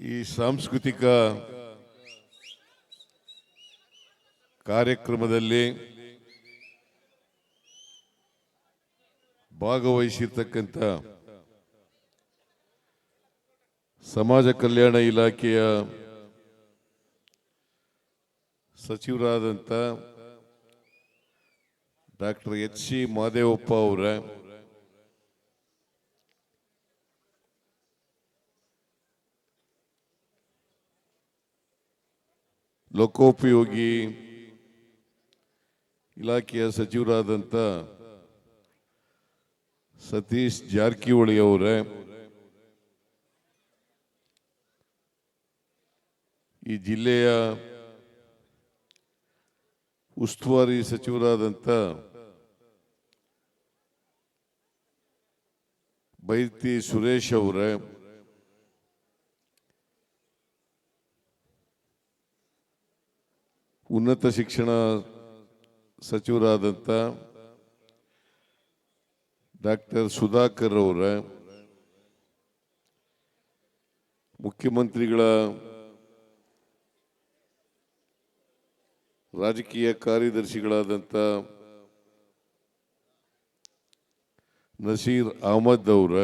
ಈ ಸಾಂಸ್ಕೃತಿಕ ಕಾರ್ಯಕ್ರಮದಲ್ಲಿ ಭಾಗವಹಿಸಿರ್ತಕ್ಕಂಥ ಸಮಾಜ ಕಲ್ಯಾಣ ಇಲಾಖೆಯ ಸಚಿವರಾದಂಥ ಡಾಕ್ಟರ್ ಎಚ್ ಸಿ ಮಾದೇವಪ್ಪ ಅವರ ಲೋಕೋಪಯೋಗಿ ಇಲಾಖೆಯ ಸಚಿವರಾದಂಥ ಸತೀಶ್ ಜಾರಕಿಹೊಳಿ ಅವರೇ ಈ ಜಿಲ್ಲೆಯ ಉಸ್ತುವಾರಿ ಸಚಿವರಾದಂಥ ಬೈತಿ ಸುರೇಶ್ ಅವರೇ ಉನ್ನತ ಶಿಕ್ಷಣ ಸಚಿವರಾದಂಥ ಡಾಕ್ಟರ್ ಸುಧಾಕರ್ ಅವರ ಮುಖ್ಯಮಂತ್ರಿಗಳ ರಾಜಕೀಯ ಕಾರ್ಯದರ್ಶಿಗಳಾದಂಥ ನಸೀರ್ ಅಹಮದ್ ಅವರ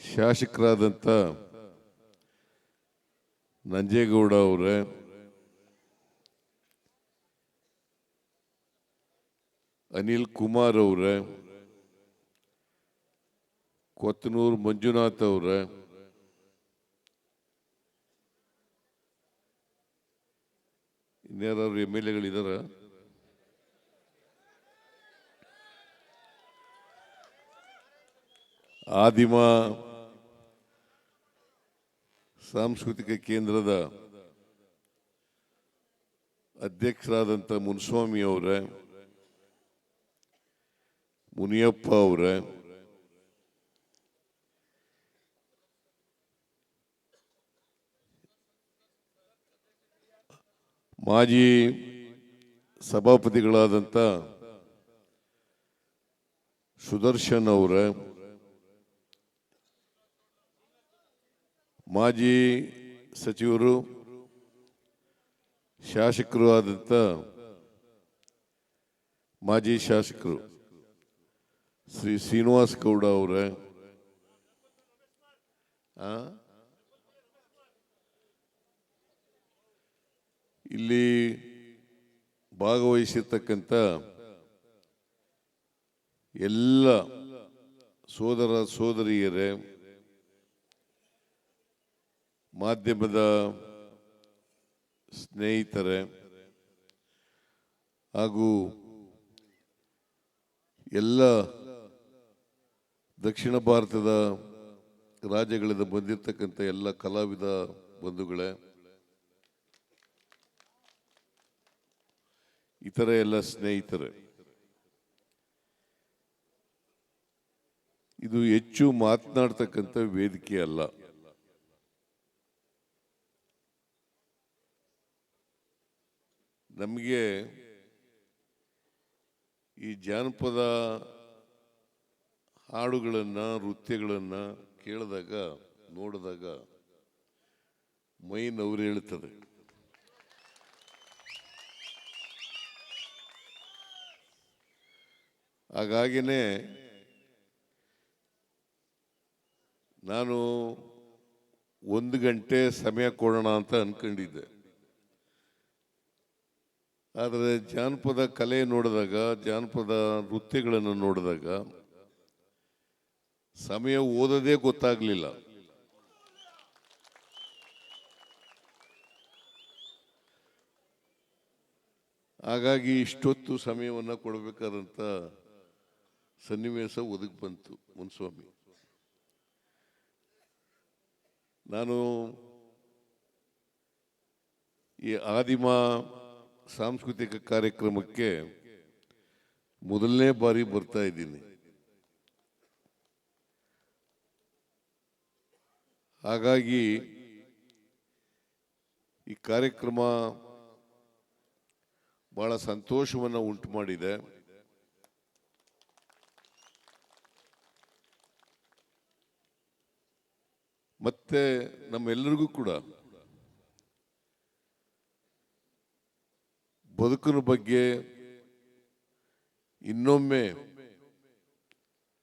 ಶಾಸಕರಾದಂಥ ನಂಜೇಗೌಡ ಅವರ. ಅನಿಲ್ ಕುಮಾರ್ ಅವರ. ಕೊತ್ತನೂರು ಮಂಜುನಾಥ್ ಅವರ. ಇನ್ಯಾರು ಎಂ ಎಲ್ ಎಗಳಿದಾರ ಆದಿಮ ಸಾಂಸ್ಕೃತಿಕ ಕೇಂದ್ರದ ಅಧ್ಯಕ್ಷರಾದಂಥ ಮುನ್ಸ್ವಾಮಿ ಅವರ ಮುನಿಯಪ್ಪ ಅವರ ಮಾಜಿ ಸಭಾಪತಿಗಳಾದಂಥ ಸುದರ್ಶನ್ ಅವರ ಮಾಜಿ ಸಚಿವರು, ಶಾಸಕರು ಆದಂಥ ಮಾಜಿ ಶಾಸಕರು ಶ್ರೀ ಶ್ರೀನಿವಾಸ್ ಗೌಡ ಅವರ ಇಲ್ಲಿ ಭಾಗವಹಿಸಿರ್ತಕ್ಕಂಥ ಎಲ್ಲ ಸೋದರ ಸೋದರಿಯರೇ ಮಾಧ್ಯಮದ ಸ್ನೇಹಿತರೆ ಹಾಗೂ ಎಲ್ಲ ದಕ್ಷಿಣ ಭಾರತದ ರಾಜ್ಯಗಳಿಂದ ಬಂದಿರತಕ್ಕಂಥ ಎಲ್ಲ ಕಲಾವಿದ ಬಂಧುಗಳೇ, ಇತರ ಎಲ್ಲ ಸ್ನೇಹಿತರೆ, ಇದು ಹೆಚ್ಚು ಮಾತನಾಡ್ತಕ್ಕಂಥ ವೇದಿಕೆ ಅಲ್ಲ. ನಮಗೆ ಈ ಜಾನಪದ ಹಾಡುಗಳನ್ನು, ನೃತ್ಯಗಳನ್ನು ಕೇಳಿದಾಗ, ನೋಡಿದಾಗ ಮೈ ನವ್ರು ಹೇಳ್ತದೆ ಹಾಗಾಗಿನೇ ನಾನು ಒಂದು ಗಂಟೆ ಸಮಯ ಕೊಡೋಣ ಅಂತ ಅನ್ಕೊಂಡಿದ್ದೆ. ಆದರೆ ಜಾನಪದ ಕಲೆ ನೋಡಿದಾಗ, ಜಾನಪದ ನೃತ್ಯಗಳನ್ನು ನೋಡಿದಾಗ ಸಮಯ ಓದೋದೇ ಗೊತ್ತಾಗಲಿಲ್ಲ. ಹಾಗಾಗಿ ಇಷ್ಟೊತ್ತು ಸಮಯವನ್ನು ಕೊಡಬೇಕಾದಂಥ ಸನ್ನಿವೇಶ ಒದಗಿ ಬಂತು ಮುನ್ಸ್ವಾಮಿ. ನಾನು ಈ ಆದಿಮ ಸಾಂಸ್ಕೃತಿಕ ಕಾರ್ಯಕ್ರಮಕ್ಕೆ ಮೊದಲನೇ ಬಾರಿ ಬರ್ತಾ ಇದ್ದೀನಿ. ಹಾಗಾಗಿ ಈ ಕಾರ್ಯಕ್ರಮ ಬಹಳ ಸಂತೋಷವನ್ನು ಉಂಟು ಮಾಡಿದೆ. ಮತ್ತೆ ನಮ್ಮೆಲ್ಲರಿಗೂ ಕೂಡ ಬದುಕಿನ ಬಗ್ಗೆ ಇನ್ನೊಮ್ಮೆ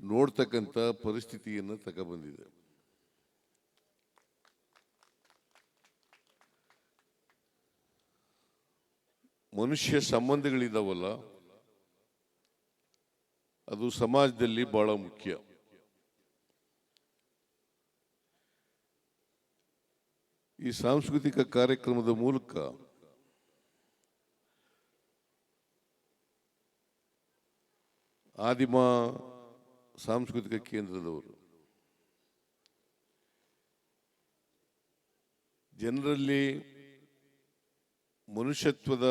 ನೋಡ್ತಕ್ಕಂಥ ಪರಿಸ್ಥಿತಿಯನ್ನು ತಗೊಬಂದಿದೆ. ಮನುಷ್ಯ ಸಂಬಂಧಗಳಿದಾವಲ್ಲ, ಅದು ಸಮಾಜದಲ್ಲಿ ಬಹಳ ಮುಖ್ಯ. ಈ ಸಾಂಸ್ಕೃತಿಕ ಕಾರ್ಯಕ್ರಮದ ಮೂಲಕ ಆದಿಮ ಸಾಂಸ್ಕೃತಿಕ ಕೇಂದ್ರದವರು. ಜನರಲ್ಲಿ ಮನುಷ್ಯತ್ವದ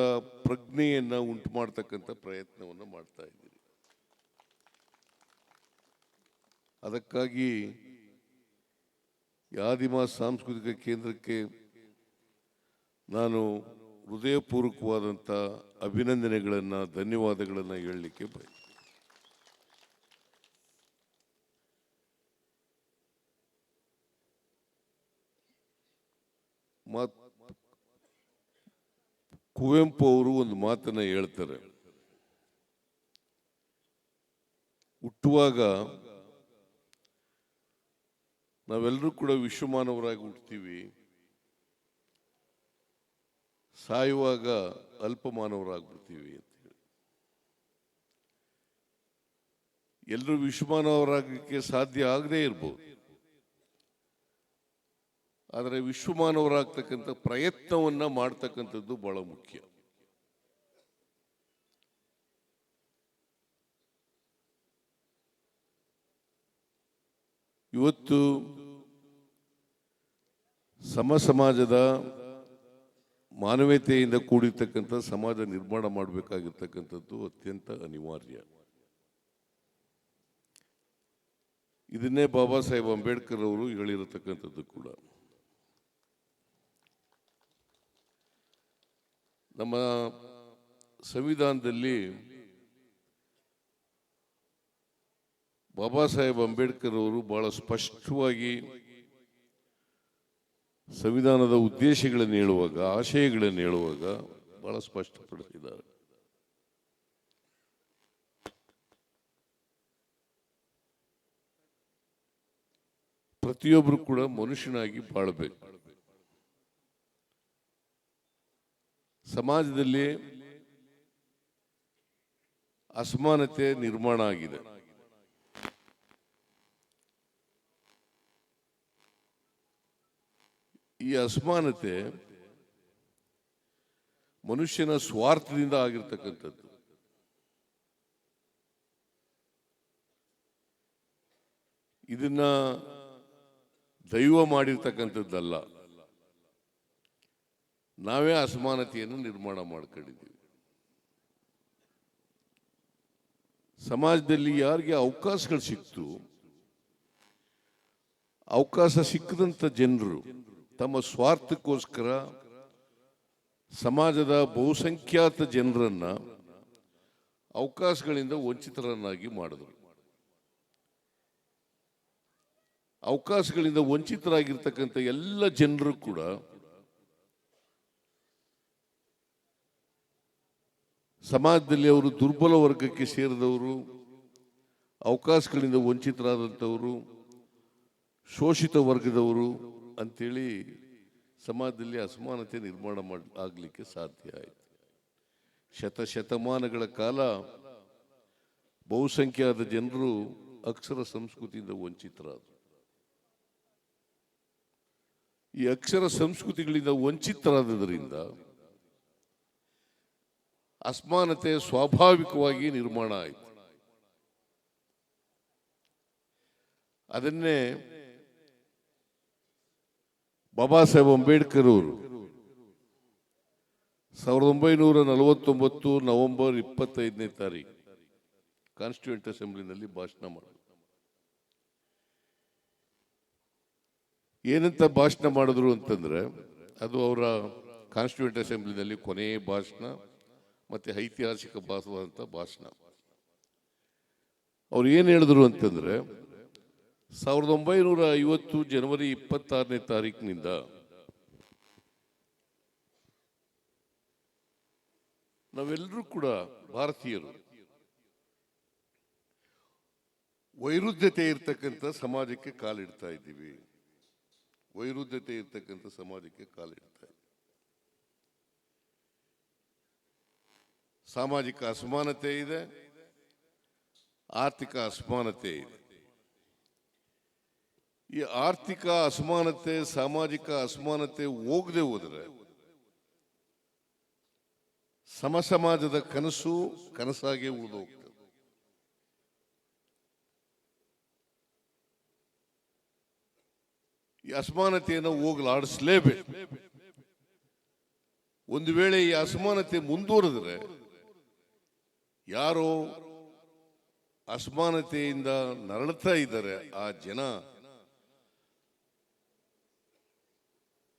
ಪ್ರಜ್ಞೆಯನ್ನು ಉಂಟು ಮಾಡ್ತಕ್ಕಂಥ ಪ್ರಯತ್ನವನ್ನು ಮಾಡ್ತಾ ಇದ್ದೀರಿ. ಅದಕ್ಕಾಗಿ ಯಾದಿಮ ಸಾಂಸ್ಕೃತಿಕ ಕೇಂದ್ರಕ್ಕೆ ನಾನು ಹೃದಯಪೂರ್ವಕವಾದಂಥ ಅಭಿನಂದನೆಗಳನ್ನು, ಧನ್ಯವಾದಗಳನ್ನು ಹೇಳಲಿಕ್ಕೆ ಬಯಸ್ತೇನೆ ಮತ್ ಕುವೆಂಪು ಅವರು ಒಂದು ಮಾತನ್ನ ಹೇಳ್ತಾರೆ. ಹುಟ್ಟುವಾಗ ನಾವೆಲ್ಲರೂ ಕೂಡ ವಿಶ್ವಮಾನವರಾಗಿ ಹುಟ್ಟುತ್ತೀವಿ ಸಾಯುವಾಗ ಅಲ್ಪಮಾನವರಾಗ್ಬಿಡ್ತೀವಿ ಅಂತ ಹೇಳಿ. ಎಲ್ಲರೂ ವಿಶ್ವಮಾನವರಾಗಲಿಕ್ಕೆ ಸಾಧ್ಯ ಆಗದೇ ಇರ್ಬೋದು. ಆದರೆ ವಿಶ್ವಮಾನವರಾಗ್ತಕ್ಕಂಥ ಪ್ರಯತ್ನವನ್ನು ಮಾಡ್ತಕ್ಕಂಥದ್ದು ಬಹಳ ಮುಖ್ಯ. ಇವತ್ತು ಸಮ ಸಮಾಜದ ಮಾನವೀಯತೆಯಿಂದ ಕೂಡಿರ್ತಕ್ಕಂಥ ಸಮಾಜ ನಿರ್ಮಾಣ ಮಾಡಬೇಕಾಗಿರ್ತಕ್ಕಂಥದ್ದು ಅತ್ಯಂತ ಅನಿವಾರ್ಯ. ಇದನ್ನೇ ಬಾಬಾ ಸಾಹೇಬ್ ಅಂಬೇಡ್ಕರ್ ಅವರು ಹೇಳಿರತಕ್ಕಂಥದ್ದು ಕೂಡ. ನಮ್ಮ ಸಂವಿಧಾನದಲ್ಲಿ ಬಾಬಾ ಸಾಹೇಬ್ ಅಂಬೇಡ್ಕರ್ ಅವರು ಬಹಳ ಸ್ಪಷ್ಟವಾಗಿ ಸಂವಿಧಾನದ ಉದ್ದೇಶಗಳನ್ನು ಹೇಳುವಾಗ, ಆಶಯಗಳನ್ನು ಹೇಳುವಾಗ ಬಹಳ ಸ್ಪಷ್ಟಪಡಿಸಿದ್ದಾರೆ. ಪ್ರತಿಯೊಬ್ಬರು ಕೂಡ ಮನುಷ್ಯನಾಗಿ ಬಾಳಬೇಕು. ಸಮಾಜದಲ್ಲಿ ಅಸಮಾನತೆ ನಿರ್ಮಾಣ ಆಗಿದೆ. ಈ ಅಸಮಾನತೆ ಮನುಷ್ಯನ ಸ್ವಾರ್ಥದಿಂದ ಆಗಿರ್ತಕ್ಕಂಥದ್ದು. ಇದನ್ನ ದೈವ ಮಾಡಿರ್ತಕ್ಕಂಥದ್ದಲ್ಲ. ನಾವೇ ಅಸಮಾನತೆಯನ್ನು ನಿರ್ಮಾಣ ಮಾಡ್ಕೊಂಡಿದ್ದೀವಿ. ಸಮಾಜದಲ್ಲಿ ಯಾರಿಗೆ ಅವಕಾಶಗಳು ಸಿಕ್ತು, ಅವಕಾಶ ಸಿಕ್ಕದಂಥ ಜನರು ತಮ್ಮ ಸ್ವಾರ್ಥಕ್ಕೋಸ್ಕರ ಸಮಾಜದ ಬಹುಸಂಖ್ಯಾತ ಜನರನ್ನ ಅವಕಾಶಗಳಿಂದ ವಂಚಿತರನ್ನಾಗಿ ಮಾಡಿದ್ರು. ಅವಕಾಶಗಳಿಂದ ವಂಚಿತರಾಗಿರ್ತಕ್ಕಂಥ ಎಲ್ಲ ಜನರು ಕೂಡ ಸಮಾಜದಲ್ಲಿ ಅವರು ದುರ್ಬಲ ವರ್ಗಕ್ಕೆ ಸೇರಿದವರು, ಅವಕಾಶಗಳಿಂದ ವಂಚಿತರಾದಂಥವರು, ಶೋಷಿತ ವರ್ಗದವರು ಅಂಥೇಳಿ ಸಮಾಜದಲ್ಲಿ ಅಸಮಾನತೆ ನಿರ್ಮಾಣ ಮಾಡಿ, ಆಗಲಿಕ್ಕೆ ಸಾಧ್ಯ ಆಯಿತು. ಶತಶತಮಾನಗಳ ಕಾಲ ಬಹುಸಂಖ್ಯಾತ ಜನರು ಅಕ್ಷರ ಸಂಸ್ಕೃತಿಯಿಂದ ವಂಚಿತರಾದರು. ಈ ಅಕ್ಷರ ಸಂಸ್ಕೃತಿಗಳಿಂದ ವಂಚಿತರಾದದರಿಂದ ಅಸಮಾನತೆ ಸ್ವಾಭಾವಿಕವಾಗಿ ನಿರ್ಮಾಣ ಆಯಿತು. ಅದನ್ನೇ ಬಾಬಾ ಸಾಹೇಬ್ ಅಂಬೇಡ್ಕರ್ ಅವರು ಸಾವಿರದ ಒಂಬೈನೂರ ನಲವತ್ತೊಂಬತ್ತು ನವೆಂಬರ್ ಇಪ್ಪತ್ತೈದನೇ ತಾರೀಕು ಕಾನ್ಸ್ಟಿಟ್ಯೂಂಟ್ ಅಸೆಂಬ್ಲಿನಲ್ಲಿ ಭಾಷಣ ಮಾಡಿದ್ರು. ಏನಂತ ಭಾಷಣ ಮಾಡಿದ್ರು ಅಂತಂದ್ರೆ ಅದು ಅವರ ಕಾನ್ಸ್ಟಿಟ್ಯೂಂಟ್ ಅಸೆಂಬ್ಲಿನಲ್ಲಿ ಕೊನೆಯ ಭಾಷಣ ಮತ್ತೆ ಐತಿಹಾಸಿಕ ಭಾಸವಾದಂಥ ಭಾಷಣ. ಅವ್ರು ಏನು ಹೇಳಿದ್ರು ಅಂತಂದ್ರೆ, ಸಾವಿರದ ಒಂಬೈನೂರ ಐವತ್ತು ಜನವರಿ ಇಪ್ಪತ್ತಾರನೇ ತಾರೀಕಿನಿಂದ ನಾವೆಲ್ಲರೂ ಕೂಡ ಭಾರತೀಯರು. ವೈರುಧ್ಯತೆ ಇರ್ತಕ್ಕಂಥ ಸಮಾಜಕ್ಕೆ ಕಾಲಿಡ್ತಾ ಇದ್ದೀವಿ. ವೈರುಧ್ಯತೆ ಇರ್ತಕ್ಕಂಥ ಸಮಾಜಕ್ಕೆ ಕಾಲಿಡ್ತಾ ಸಾಮಾಜಿಕ ಅಸಮಾನತೆ ಇದೆ, ಆರ್ಥಿಕ ಅಸಮಾನತೆ ಇದೆ. ಈ ಆರ್ಥಿಕ ಅಸಮಾನತೆ, ಸಾಮಾಜಿಕ ಅಸಮಾನತೆ ಹೋಗದೆ ಹೋದರೆ ಸಮ ಸಮಾಜದ ಕನಸು ಕನಸಾಗಿ ಉಳಿದು ಹೋಗ್ತದೆ. ಈ ಅಸಮಾನತೆಯನ್ನು ಹೋಗಲಾಡಿಸಲೇಬೇಕು. ಒಂದು ವೇಳೆ ಈ ಅಸಮಾನತೆ ಮುಂದುವರೆದ್ರೆ ಯಾರೋ ಅಸಮಾನತೆಯಿಂದ ನರಳುತ್ತಾ ಇದ್ದಾರೆ ಆ ಜನ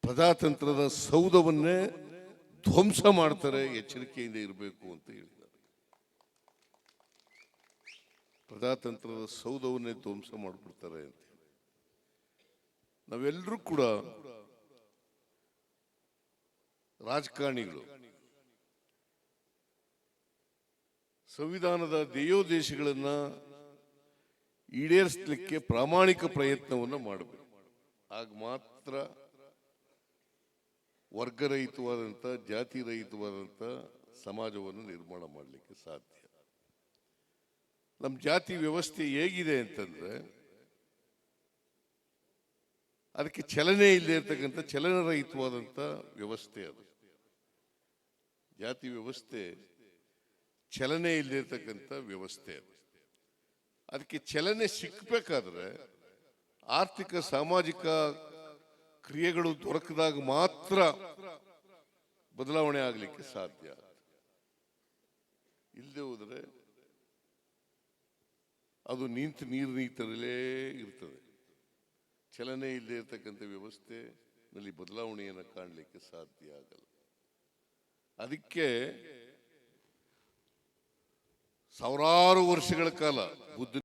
ಪ್ರಜಾತಂತ್ರದ ಸೌಧವನ್ನೇ ಧ್ವಂಸ ಮಾಡ್ತಾರೆ, ಎಚ್ಚರಿಕೆಯಿಂದ ಇರಬೇಕು ಅಂತ ಹೇಳಿದ್ದಾರೆ ಪ್ರಜಾತಂತ್ರದ ಸೌಧವನ್ನೇ ಧ್ವಂಸ ಮಾಡಿಬಿಡ್ತಾರೆ ಅಂತ. ನಾವೆಲ್ಲರೂ ಕೂಡ ರಾಜಕಾರಣಿಗಳು ಸಂವಿಧಾನದ ಧ್ಯೇಯೋದ್ದೇಶಗಳನ್ನು ಈಡೇರಿಸಲಿಕ್ಕೆ ಪ್ರಾಮಾಣಿಕ ಪ್ರಯತ್ನವನ್ನು ಮಾಡಬೇಕು. ಆಗ ಮಾತ್ರ ವರ್ಗರಹಿತವಾದಂಥ ಜಾತಿ ರಹಿತವಾದಂಥ ಸಮಾಜವನ್ನು ನಿರ್ಮಾಣ ಮಾಡಲಿಕ್ಕೆ ಸಾಧ್ಯ. ನಮ್ಮ ಜಾತಿ ವ್ಯವಸ್ಥೆ ಹೇಗಿದೆ ಅಂತಂದ್ರೆ, ಅದಕ್ಕೆ ಚಲನೆ ಇಲ್ಲದೆ ಇರ್ತಕ್ಕಂಥ ಚಲನರಹಿತವಾದಂಥ ವ್ಯವಸ್ಥೆ ಅದು. ಜಾತಿ ವ್ಯವಸ್ಥೆ ಚಲನೆ ಇಲ್ಲದೆ ಇರ್ತಕ್ಕಂಥ ವ್ಯವಸ್ಥೆ ಅದು. ಅದಕ್ಕೆ ಚಲನೆ ಸಿಕ್ಕಬೇಕಾದ್ರೆ ಆರ್ಥಿಕ, ಸಾಮಾಜಿಕ ಕ್ರಿಯೆಗಳು ದೊರಕಿದಾಗ ಮಾತ್ರ ಬದಲಾವಣೆ ಆಗಲಿಕ್ಕೆ ಸಾಧ್ಯ. ಇಲ್ಲದೆ ಹೋದರೆ ಅದು ನಿಂತು ನೀರು ನೀತರಲ್ಲೇ ಇರ್ತದೆ. ಚಲನೆ ಇಲ್ಲದೆ ಇರತಕ್ಕಂಥ ವ್ಯವಸ್ಥೆನಲ್ಲಿ ಬದಲಾವಣೆಯನ್ನು ಕಾಣಲಿಕ್ಕೆ ಸಾಧ್ಯ ಆಗಲ್ಲ. ಅದಕ್ಕೆ ಸಾವಿರಾರು ವರ್ಷಗಳ ಕಾಲ ಬುದ್ಧ